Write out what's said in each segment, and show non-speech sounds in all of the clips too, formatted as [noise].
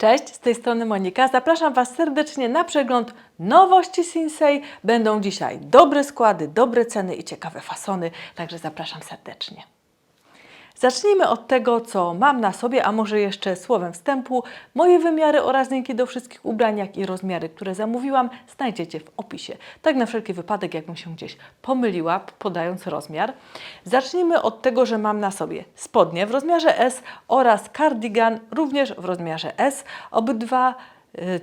Cześć, z tej strony Monika. Zapraszam Was serdecznie na przegląd nowości Sinsei. Będą dzisiaj dobre składy, dobre ceny i ciekawe fasony, także zapraszam serdecznie. Zacznijmy od tego, co mam na sobie, a może jeszcze słowem wstępu. Moje wymiary oraz linki do wszystkich ubrań, jak i rozmiary, które zamówiłam, znajdziecie w opisie. Tak na wszelki wypadek, jakbym się gdzieś pomyliła, podając rozmiar. Zacznijmy od tego, że mam na sobie spodnie w rozmiarze S oraz cardigan również w rozmiarze S. Obydwa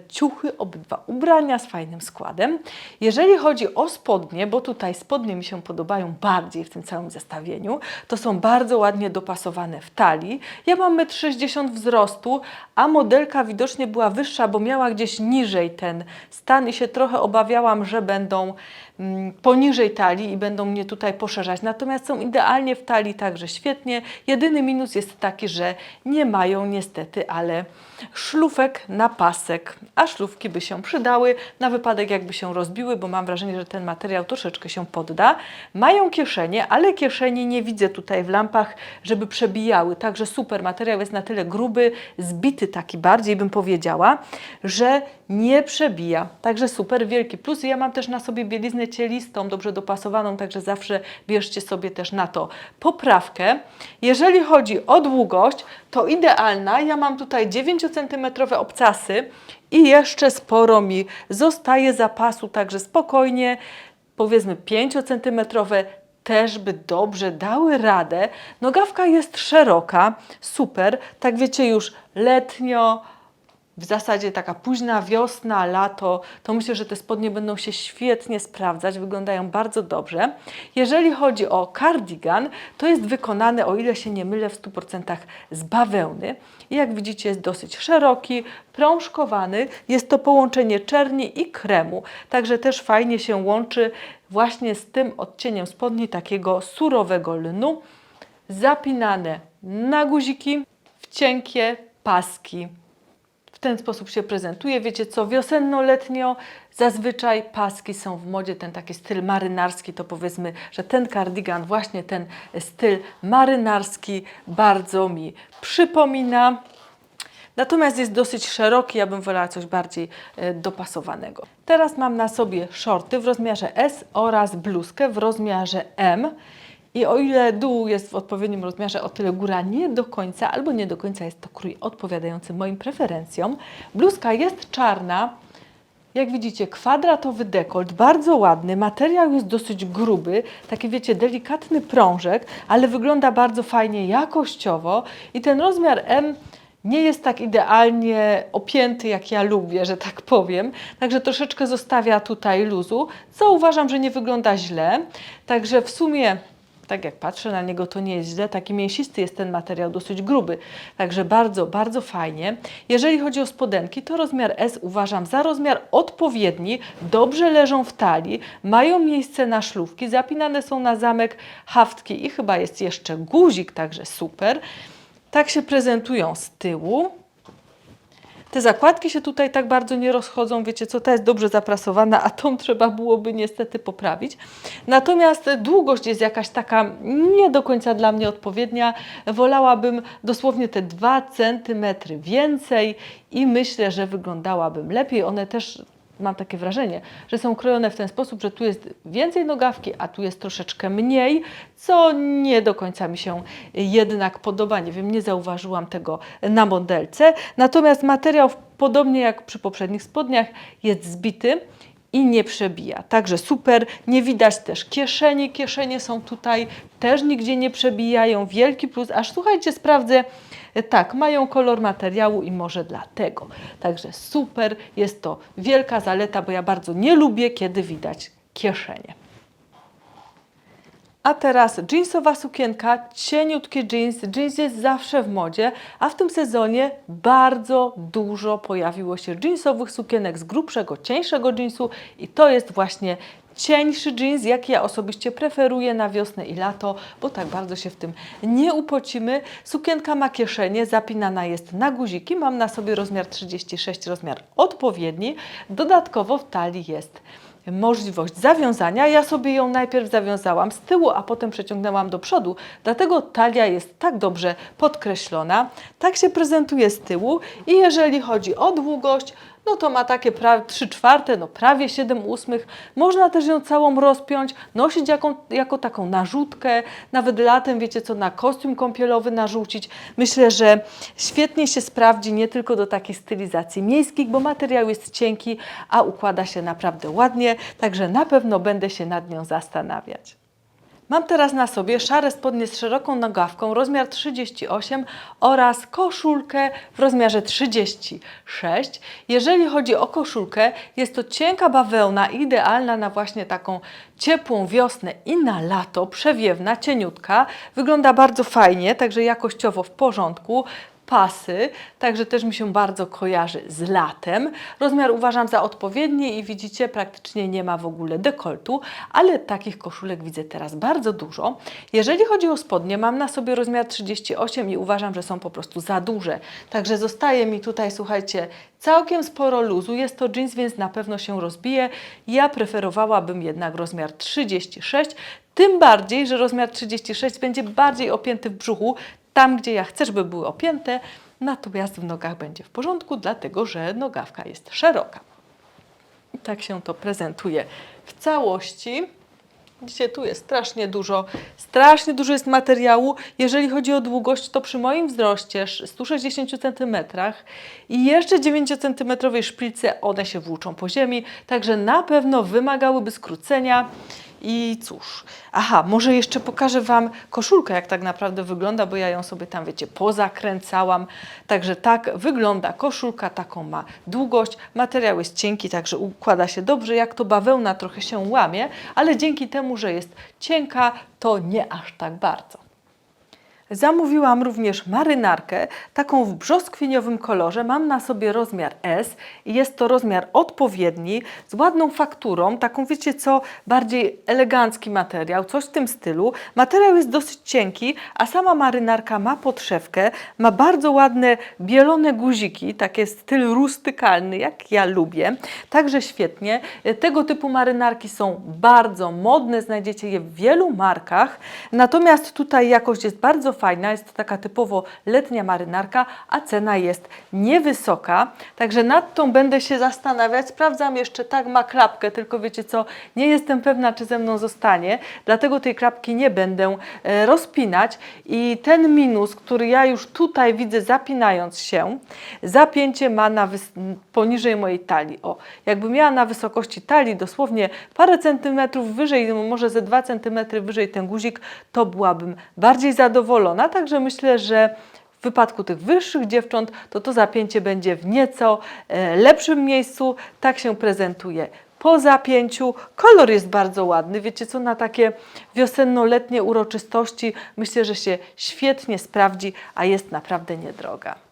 ciuchy, obydwa ubrania z fajnym składem. Jeżeli chodzi o spodnie, bo tutaj spodnie mi się podobają bardziej w tym całym zestawieniu, to są bardzo ładnie dopasowane w talii. Ja mam 1,60 m wzrostu, a modelka widocznie była wyższa, bo miała gdzieś niżej ten stan i się trochę obawiałam, że będą mm, poniżej talii i będą mnie tutaj poszerzać. Natomiast są idealnie w talii, także świetnie. Jedyny minus jest taki, że nie mają niestety, ale szlufek na pasek, a szlufki by się przydały na wypadek jakby się rozbiły, bo mam wrażenie, że ten materiał troszeczkę się podda. Mają kieszenie, ale kieszeni nie widzę tutaj w lampach, żeby przebijały, także super, materiał jest na tyle gruby, zbity taki bardziej bym powiedziała, że nie przebija, także super, wielki plus. Ja mam też na sobie bieliznę cielistą, dobrze dopasowaną, także zawsze bierzcie sobie też na to poprawkę. Jeżeli chodzi o długość, to idealna. Ja mam tutaj 9 cm obcasy i jeszcze sporo mi zostaje zapasu, także spokojnie, powiedzmy 5 cm też by dobrze dały radę. Nogawka jest szeroka, super, tak wiecie już letnio, w zasadzie taka późna wiosna, lato, to myślę, że te spodnie będą się świetnie sprawdzać, wyglądają bardzo dobrze. Jeżeli chodzi o cardigan, to jest wykonany, o ile się nie mylę, w 100% z bawełny. I jak widzicie jest dosyć szeroki, prążkowany. Jest to połączenie czerni i kremu, także też fajnie się łączy właśnie z tym odcieniem spodni takiego surowego lnu. Zapinane na guziki w cienkie paski w ten sposób się prezentuje. Wiecie co, wiosenno-letnio zazwyczaj paski są w modzie, ten taki styl marynarski, to powiedzmy, że ten kardigan, właśnie ten styl marynarski bardzo mi przypomina. Natomiast jest dosyć szeroki, ja bym wolała coś bardziej e, dopasowanego. Teraz mam na sobie shorty w rozmiarze S oraz bluzkę w rozmiarze M. I o ile dół jest w odpowiednim rozmiarze, o tyle góra nie do końca, albo nie do końca jest to krój odpowiadający moim preferencjom. Bluzka jest czarna, jak widzicie, kwadratowy dekolt, bardzo ładny, materiał jest dosyć gruby, taki wiecie, delikatny prążek, ale wygląda bardzo fajnie, jakościowo i ten rozmiar M nie jest tak idealnie opięty, jak ja lubię, że tak powiem. Także troszeczkę zostawia tutaj luzu, co uważam, że nie wygląda źle. Także w sumie tak jak patrzę na niego, to nie jest źle. Taki mięsisty jest ten materiał, dosyć gruby. Także bardzo, bardzo fajnie. Jeżeli chodzi o spodenki, to rozmiar S uważam za rozmiar odpowiedni. Dobrze leżą w talii, mają miejsce na szlówki, zapinane są na zamek haftki i chyba jest jeszcze guzik, także super. Tak się prezentują z tyłu. Te zakładki się tutaj tak bardzo nie rozchodzą, wiecie co, ta jest dobrze zaprasowana, a tą trzeba byłoby niestety poprawić. Natomiast długość jest jakaś taka nie do końca dla mnie odpowiednia. Wolałabym dosłownie te 2 cm więcej i myślę, że wyglądałabym lepiej. One też mam takie wrażenie, że są krojone w ten sposób, że tu jest więcej nogawki, a tu jest troszeczkę mniej, co nie do końca mi się jednak podoba. Nie wiem, nie zauważyłam tego na modelce. Natomiast materiał, podobnie jak przy poprzednich spodniach, jest zbity i nie przebija. Także super. Nie widać też kieszeni. Kieszenie są tutaj też nigdzie nie przebijają. Wielki plus. Aż słuchajcie, sprawdzę. Tak, mają kolor materiału i może dlatego. Także super. Jest to wielka zaleta, bo ja bardzo nie lubię, kiedy widać kieszenie. A teraz jeansowa sukienka, cieniutki jeans. Jeans jest zawsze w modzie, a w tym sezonie bardzo dużo pojawiło się jeansowych sukienek z grubszego, cieńszego jeansu i to jest właśnie cieńszy jeans, jaki ja osobiście preferuję na wiosnę i lato, bo tak bardzo się w tym nie upocimy. Sukienka ma kieszenie, zapinana jest na guziki. Mam na sobie rozmiar 36, rozmiar odpowiedni. Dodatkowo w talii jest możliwość zawiązania. Ja sobie ją najpierw zawiązałam z tyłu, a potem przeciągnęłam do przodu, dlatego talia jest tak dobrze podkreślona. Tak się prezentuje z tyłu i jeżeli chodzi o długość, no to ma takie pra- 3 czwarte, no prawie 7 ósmych. Można też ją całą rozpiąć, nosić jaką, jako taką narzutkę, nawet latem, wiecie co, na kostium kąpielowy narzucić. Myślę, że świetnie się sprawdzi nie tylko do takich stylizacji miejskich, bo materiał jest cienki, a układa się naprawdę ładnie, także na pewno będę się nad nią zastanawiać. Mam teraz na sobie szare spodnie z szeroką nogawką, rozmiar 38 oraz koszulkę w rozmiarze 36. Jeżeli chodzi o koszulkę, jest to cienka bawełna, idealna na właśnie taką ciepłą wiosnę i na lato, przewiewna, cieniutka. Wygląda bardzo fajnie, także jakościowo w porządku pasy, także też mi się bardzo kojarzy z latem. Rozmiar uważam za odpowiedni i widzicie, praktycznie nie ma w ogóle dekoltu, ale takich koszulek widzę teraz bardzo dużo. Jeżeli chodzi o spodnie, mam na sobie rozmiar 38 i uważam, że są po prostu za duże. Także zostaje mi tutaj, słuchajcie, całkiem sporo luzu. Jest to jeans, więc na pewno się rozbije. Ja preferowałabym jednak rozmiar 36, tym bardziej, że rozmiar 36 będzie bardziej opięty w brzuchu, tam, gdzie ja chcę, żeby były opięte, natomiast w nogach będzie w porządku, dlatego że nogawka jest szeroka. I tak się to prezentuje w całości. Widzicie, tu jest strasznie dużo, strasznie dużo jest materiału. Jeżeli chodzi o długość, to przy moim wzroście 160 cm i jeszcze 9 cm szpilce, one się włóczą po ziemi, także na pewno wymagałyby skrócenia. I cóż, aha, może jeszcze pokażę Wam koszulkę, jak tak naprawdę wygląda, bo ja ją sobie tam, wiecie, pozakręcałam. Także tak wygląda koszulka, taką ma długość. Materiał jest cienki, także układa się dobrze. Jak to bawełna trochę się łamie, ale dzięki temu, że jest cienka, to nie aż tak bardzo. Zamówiłam również marynarkę, taką w brzoskwiniowym kolorze. Mam na sobie rozmiar S i jest to rozmiar odpowiedni, z ładną fakturą, taką wiecie co, bardziej elegancki materiał, coś w tym stylu. Materiał jest dosyć cienki, a sama marynarka ma podszewkę, ma bardzo ładne bielone guziki, takie styl rustykalny, jak ja lubię. Także świetnie. Tego typu marynarki są bardzo modne, znajdziecie je w wielu markach. Natomiast tutaj jakość jest bardzo fajna, jest to taka typowo letnia marynarka, a cena jest niewysoka. Także nad tą będę się zastanawiać. Sprawdzam jeszcze, tak ma klapkę, tylko wiecie co, nie jestem pewna, czy ze mną zostanie, dlatego tej klapki nie będę e, rozpinać. I ten minus, który ja już tutaj widzę zapinając się, zapięcie ma na poniżej mojej talii. O, jakby miała na wysokości talii dosłownie parę centymetrów wyżej, może ze 2 centymetry wyżej ten guzik, to byłabym bardziej zadowolona. Także myślę, że w wypadku tych wyższych dziewcząt, to to zapięcie będzie w nieco e, lepszym miejscu. Tak się prezentuje po zapięciu. Kolor jest bardzo ładny. Wiecie co, na takie wiosenno-letnie uroczystości myślę, że się świetnie sprawdzi, a jest naprawdę niedroga.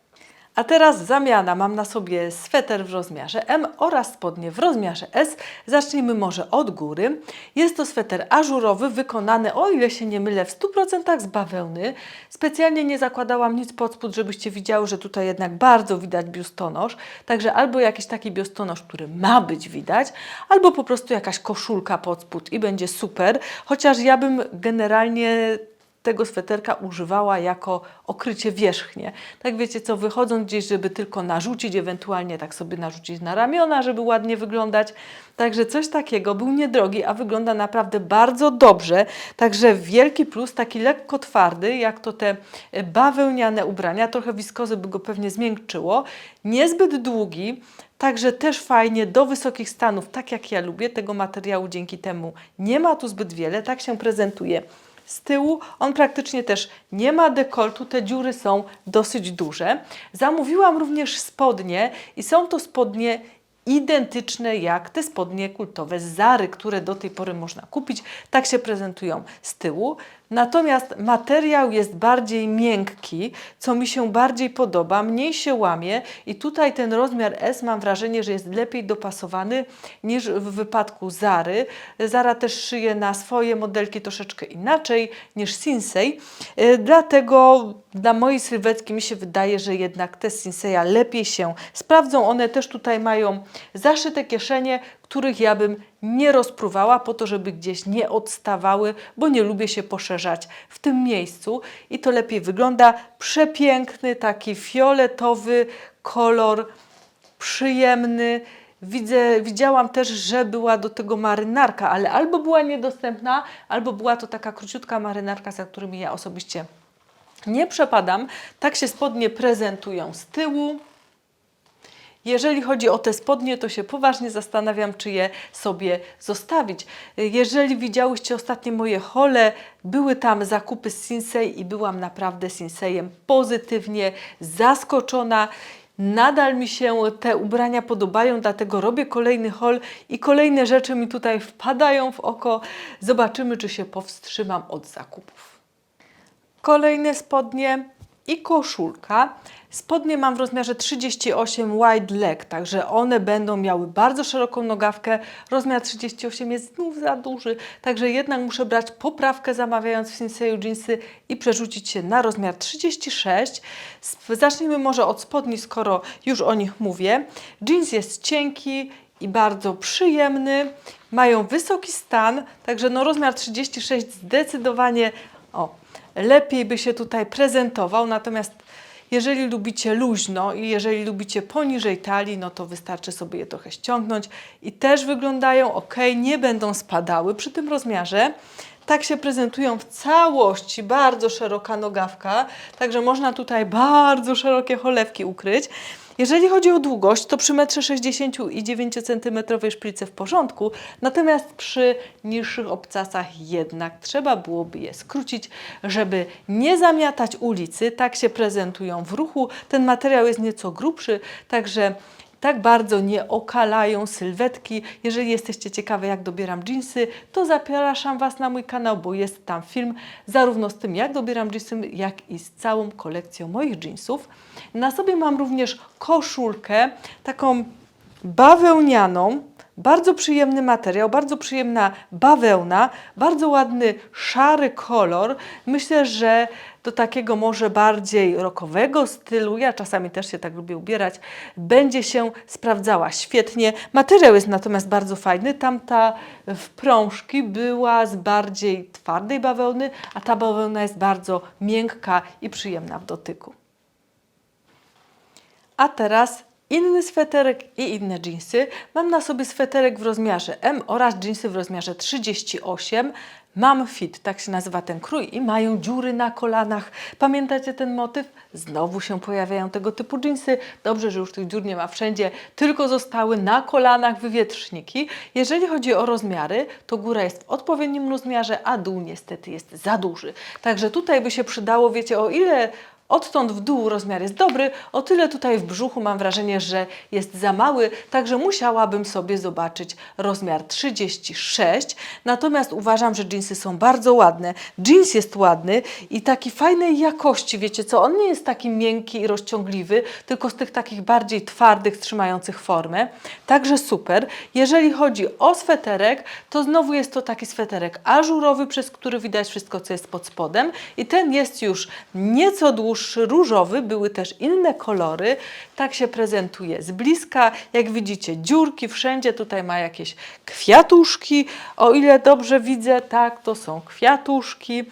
A teraz zamiana. Mam na sobie sweter w rozmiarze M oraz spodnie w rozmiarze S. Zacznijmy może od góry. Jest to sweter ażurowy, wykonany, o ile się nie mylę, w 100% z bawełny. Specjalnie nie zakładałam nic pod spód, żebyście widziały, że tutaj jednak bardzo widać biustonosz. Także albo jakiś taki biustonosz, który ma być widać, albo po prostu jakaś koszulka pod spód i będzie super. Chociaż ja bym generalnie tego sweterka używała jako okrycie wierzchnie. Tak wiecie co, wychodząc gdzieś, żeby tylko narzucić, ewentualnie tak sobie narzucić na ramiona, żeby ładnie wyglądać. Także coś takiego, był niedrogi, a wygląda naprawdę bardzo dobrze. Także wielki plus, taki lekko twardy, jak to te e, bawełniane ubrania, trochę wiskozy by go pewnie zmiękczyło. Niezbyt długi, Także też fajnie do wysokich stanów, tak jak ja lubię, tego materiału dzięki temu nie ma tu zbyt wiele, tak się prezentuje z tyłu. On praktycznie też nie ma dekoltu, te dziury są dosyć duże. Zamówiłam również spodnie i są to spodnie identyczne jak te spodnie kultowe Zary, które do tej pory można kupić. Tak się prezentują z tyłu. Natomiast materiał jest bardziej miękki, co mi się bardziej podoba, mniej się łamie i tutaj ten rozmiar S mam wrażenie, że jest lepiej dopasowany niż w wypadku Zary. Zara też szyje na swoje modelki troszeczkę inaczej niż Sinsei, E, dlatego dla mojej sylwetki mi się wydaje, że jednak te Sinseya lepiej się sprawdzą. One też tutaj mają zaszyte kieszenie, których ja bym nie rozpruwała po to, żeby gdzieś nie odstawały, bo nie lubię się poszerzać w tym miejscu i to lepiej wygląda. Przepiękny, taki fioletowy kolor, przyjemny. Widzę, widziałam też, że była do tego marynarka, ale albo była niedostępna, albo była to taka króciutka marynarka, za którymi ja osobiście nie przepadam. Tak się spodnie prezentują z tyłu. Jeżeli chodzi o te spodnie, to się poważnie zastanawiam, czy je sobie zostawić. Jeżeli widziałyście ostatnie moje hole, były tam zakupy z Sinsei i byłam naprawdę Sinsejem pozytywnie zaskoczona. Nadal mi się te ubrania podobają, dlatego robię kolejny haul i kolejne rzeczy mi tutaj wpadają w oko. Zobaczymy, czy się powstrzymam od zakupów. Kolejne spodnie i koszulka. Spodnie mam w rozmiarze 38 wide leg, także one będą miały bardzo szeroką nogawkę. Rozmiar 38 jest znów za duży, także jednak muszę brać poprawkę zamawiając w Sinseju jeansy i przerzucić się na rozmiar 36. Sp- Zacznijmy może od spodni, skoro już o nich mówię. Jeans jest cienki i bardzo przyjemny. Mają wysoki stan, także no rozmiar 36 zdecydowanie o, lepiej by się tutaj prezentował, natomiast jeżeli lubicie luźno i jeżeli lubicie poniżej talii, no to wystarczy sobie je trochę ściągnąć i też wyglądają ok, nie będą spadały przy tym rozmiarze. Tak się prezentują w całości, bardzo szeroka nogawka, także można tutaj bardzo szerokie cholewki ukryć. Jeżeli chodzi o długość, to przy 1,60 m i 9 cm szplice w porządku, natomiast przy niższych obcasach jednak trzeba byłoby je skrócić, żeby nie zamiatać ulicy. Tak się prezentują w ruchu. Ten materiał jest nieco grubszy, także tak bardzo nie okalają sylwetki. Jeżeli jesteście ciekawe, jak dobieram jeansy, to zapraszam Was na mój kanał, bo jest tam film zarówno z tym, jak dobieram jeansy, jak i z całą kolekcją moich jeansów. Na sobie mam również koszulkę, taką bawełnianą, bardzo przyjemny materiał, bardzo przyjemna bawełna, bardzo ładny szary kolor. Myślę, że do takiego może bardziej rockowego stylu, ja czasami też się tak lubię ubierać, będzie się sprawdzała świetnie. Materiał jest natomiast bardzo fajny. Tamta w prążki była z bardziej twardej bawełny, a ta bawełna jest bardzo miękka i przyjemna w dotyku. A teraz inny sweterek i inne dżinsy. Mam na sobie sweterek w rozmiarze M oraz dżinsy w rozmiarze 38. Mam fit, tak się nazywa ten krój i mają dziury na kolanach. Pamiętacie ten motyw? Znowu się pojawiają tego typu dżinsy. Dobrze, że już tych dziur nie ma wszędzie, tylko zostały na kolanach wywietrzniki. Jeżeli chodzi o rozmiary, to góra jest w odpowiednim rozmiarze, a dół niestety jest za duży. Także tutaj by się przydało, wiecie, o ile Odtąd w dół rozmiar jest dobry, o tyle tutaj w brzuchu mam wrażenie, że jest za mały, także musiałabym sobie zobaczyć rozmiar 36. Natomiast uważam, że dżinsy są bardzo ładne. Jeans jest ładny i taki fajnej jakości, wiecie co, on nie jest taki miękki i rozciągliwy, tylko z tych takich bardziej twardych, trzymających formę. Także super. Jeżeli chodzi o sweterek, to znowu jest to taki sweterek ażurowy, przez który widać wszystko, co jest pod spodem i ten jest już nieco dłuższy, różowy, były też inne kolory. Tak się prezentuje z bliska. Jak widzicie, dziurki wszędzie, tutaj ma jakieś kwiatuszki. O ile dobrze widzę, tak, to są kwiatuszki.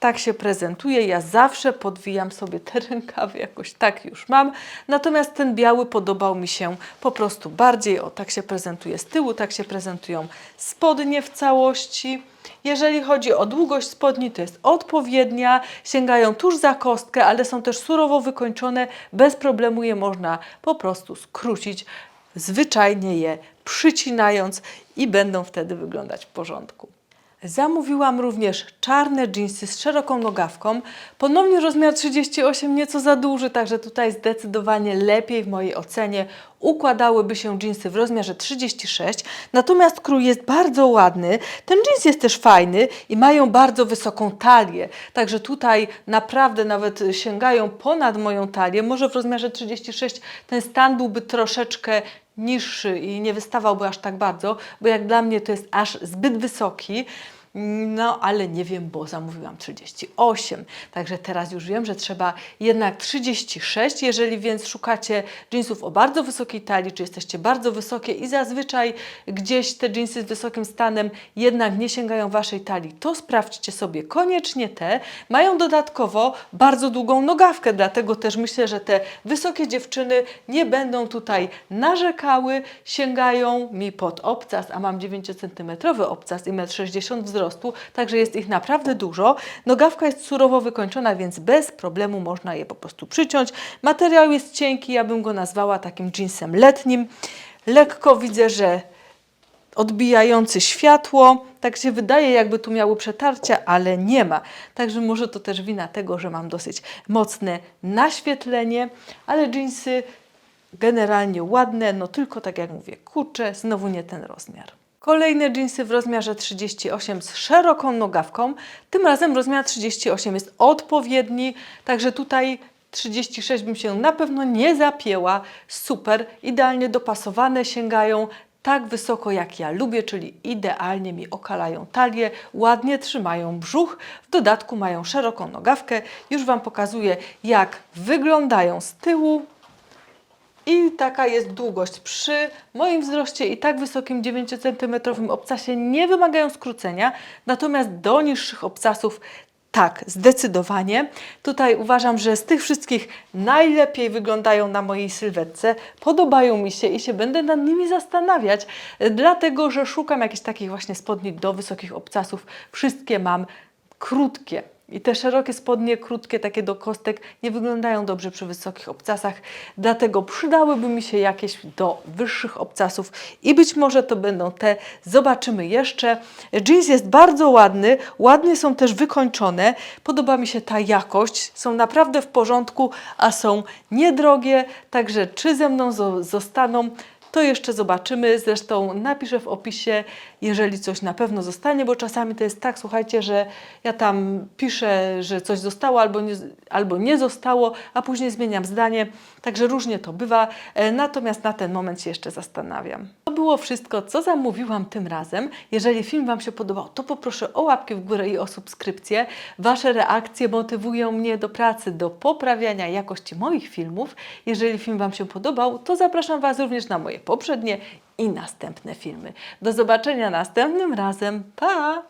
Tak się prezentuje. Ja zawsze podwijam sobie te [laughs] rękawy, jakoś tak już mam. Natomiast ten biały podobał mi się po prostu bardziej. O, tak się prezentuje z tyłu, tak się prezentują spodnie w całości. Jeżeli chodzi o długość spodni, to jest odpowiednia, sięgają tuż za kostkę, ale są też surowo wykończone. Bez problemu je można po prostu skrócić, zwyczajnie je przycinając i będą wtedy wyglądać w porządku. Zamówiłam również czarne dżinsy z szeroką nogawką. Ponownie rozmiar 38 nieco za duży, także tutaj zdecydowanie lepiej w mojej ocenie układałyby się dżinsy w rozmiarze 36. Natomiast krój jest bardzo ładny. Ten dżins jest też fajny i mają bardzo wysoką talię. Także tutaj naprawdę nawet sięgają ponad moją talię. Może w rozmiarze 36 ten stan byłby troszeczkę niższy i nie wystawałby aż tak bardzo, bo jak dla mnie to jest aż zbyt wysoki. No, ale nie wiem, bo zamówiłam 38. Także teraz już wiem, że trzeba jednak 36. Jeżeli więc szukacie jeansów o bardzo wysokiej talii, czy jesteście bardzo wysokie i zazwyczaj gdzieś te jeansy z wysokim stanem jednak nie sięgają waszej talii, to sprawdźcie sobie koniecznie te. Mają dodatkowo bardzo długą nogawkę, dlatego też myślę, że te wysokie dziewczyny nie będą tutaj narzekały, sięgają mi pod obcas, a mam 9 cm obcas i 1,60 m wzrostu, także jest ich naprawdę dużo. Nogawka jest surowo wykończona, więc bez problemu można je po prostu przyciąć. Materiał jest cienki, ja bym go nazwała takim jeansem letnim. Lekko widzę, że odbijający światło, tak się wydaje, jakby tu miały przetarcia, ale nie ma. Także może to też wina tego, że mam dosyć mocne naświetlenie, ale jeansy generalnie ładne, no tylko tak jak mówię, kurczę, znowu nie ten rozmiar. Kolejne jeansy w rozmiarze 38 z szeroką nogawką. Tym razem rozmiar 38 jest odpowiedni, także tutaj 36 bym się na pewno nie zapięła. Super, idealnie dopasowane, sięgają tak wysoko jak ja lubię, czyli idealnie mi okalają talię, ładnie trzymają brzuch, w dodatku mają szeroką nogawkę. Już Wam pokazuję jak wyglądają z tyłu. I taka jest długość. Przy moim wzroście i tak wysokim 9 cm obcasie nie wymagają skrócenia, natomiast do niższych obcasów tak, zdecydowanie. Tutaj uważam, że z tych wszystkich najlepiej wyglądają na mojej sylwetce. Podobają mi się i się będę nad nimi zastanawiać, dlatego że szukam jakichś takich właśnie spodni do wysokich obcasów. Wszystkie mam krótkie. I te szerokie spodnie, krótkie, takie do kostek, nie wyglądają dobrze przy wysokich obcasach, dlatego przydałyby mi się jakieś do wyższych obcasów i być może to będą te. Zobaczymy jeszcze. Jeans jest bardzo ładny, ładnie są też wykończone. Podoba mi się ta jakość, są naprawdę w porządku, a są niedrogie, także czy ze mną zo- zostaną, to jeszcze zobaczymy. Zresztą napiszę w opisie, jeżeli coś na pewno zostanie, bo czasami to jest tak, słuchajcie, że ja tam piszę, że coś zostało albo nie, albo nie zostało, a później zmieniam zdanie. Także różnie to bywa. E, Natomiast na ten moment się jeszcze zastanawiam. To było wszystko, co zamówiłam tym razem. Jeżeli film Wam się podobał, to poproszę o łapki w górę i o subskrypcję. Wasze reakcje motywują mnie do pracy, do poprawiania jakości moich filmów. Jeżeli film Wam się podobał, to zapraszam Was również na moje poprzednie i następne filmy. Do zobaczenia następnym razem. Pa!